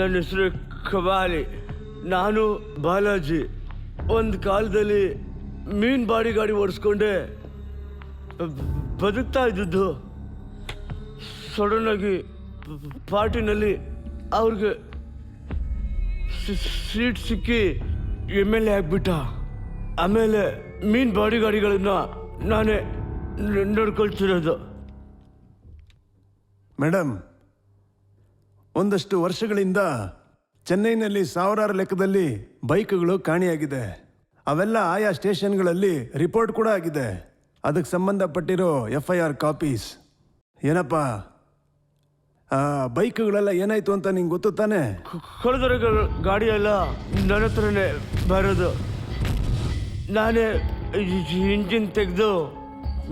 ನನ್ನ ಹೆಸರು ಕವಾಲಿ. ನಾನು ಬಾಲಾಜಿ. ಒಂದು ಕಾಲದಲ್ಲಿ ಮೀನ್ ಬಾಡಿ ಗಾಡಿ ಓಡಿಸ್ಕೊಂಡೆ. ಬದುಕ್ತಾ ಇದ್ದಿದ್ದು. ಸಡನ್ನಾಗಿ ಪಾರ್ಟಿನಲ್ಲಿ ಅವ್ರಿಗೆ ಸೀಟ್ ಸಿಕ್ಕಿ ಎಂ ಎಲ್ ಎ ಆಗಿಬಿಟ್ಟ. ಆಮೇಲೆ ಮೀನ್ ಬಾಡಿ ಗಾಡಿಗಳನ್ನು ನಾನೇ ನೋಡ್ಕೊಳ್ತಿರೋದು. ಮೇಡಮ್ ಒಂದಷ್ಟು ವರ್ಷಗಳಿಂದ ಚೆನ್ನೈನಲ್ಲಿ ಸಾವಿರಾರು ಲೆಕ್ಕದಲ್ಲಿ ಬೈಕ್ಗಳು ಕಾಣಿಯಾಗಿದೆ. ಅವೆಲ್ಲ ಆಯಾ ಸ್ಟೇಷನ್ಗಳಲ್ಲಿ ರಿಪೋರ್ಟ್ ಕೂಡ ಆಗಿದೆ. ಅದಕ್ಕೆ ಸಂಬಂಧಪಟ್ಟಿರೋ ಎಫ್ ಐ ಆರ್ ಕಾಪೀಸ್. ಏನಪ್ಪ? ಬೈಕ್ಗಳೆಲ್ಲ ಏನಾಯ್ತು ಅಂತ ನಿಂಗೆ ಗೊತ್ತು ತಾನೆ? ಗಾಡಿ ಎಲ್ಲ ನನ್ನ ಹತ್ರನೇ ಬರೋದು. ನಾನೇ ಇಂಜಿನ್ ತೆಗೆದು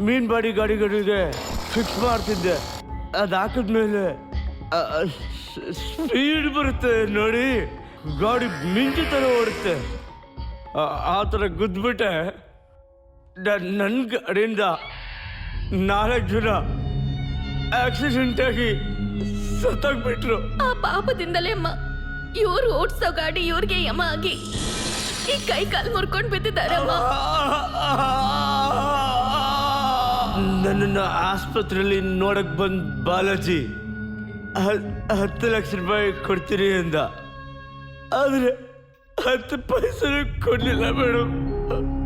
ಮೀನ್ ಬಾಡಿ ಗಾಡಿಗಳಿಗೆ ಫಿಕ್ಸ್ ಮಾಡ್ತಿದ್ದೆ. ಅದು ಹಾಕಿದ್ಮೇಲೆ ಸ್ಪೀಡ್ ಬರುತ್ತೆ ನೋಡಿ. ಗಾಡಿ ಮಿಂಚು ಥರ ಓಡುತ್ತೆ. ಆ- ಥರ ಗುದ್ಬಿಟ್ಟೆ. ನನ್ನ ಗಾಡಿಯಿಂದ ನಾಲ್ಕು ಜನ ಆಕ್ಸಿಡೆಂಟ್ ಆಗಿ ಸತ್ತೋಗ್ಬಿಟ್ರು. ಆ ಪಾಪದಿಂದಲೇ ಅಮ್ಮ. ಇವ್ರು ಓಡಿಸೋ ಗಾಡಿ ಇವ್ರಿಗೆ ಯಮ ಆಗಿ. ಈ ಕೈ ಕಾಲು ಮುರ್ಕೊಂಡ್ ಬಿದ್ದಿದ್ದಾರೆ ನನ್ನನ್ನು ಆಸ್ಪತ್ರೆಯಲ್ಲಿ ನೋಡಕ್ ಬಂದ್ ಬಾಲಾಜಿ. ಹತ್ತು ಲಕ್ಷ ರೂಪಾಯಿ ಕೊಡ್ತೀನಿ ಅಂದ. ಆದರೆ ಹತ್ತು ಪೈಸೆ ಕೊಡಲಿಲ್ಲ ಮೇಡಮ್.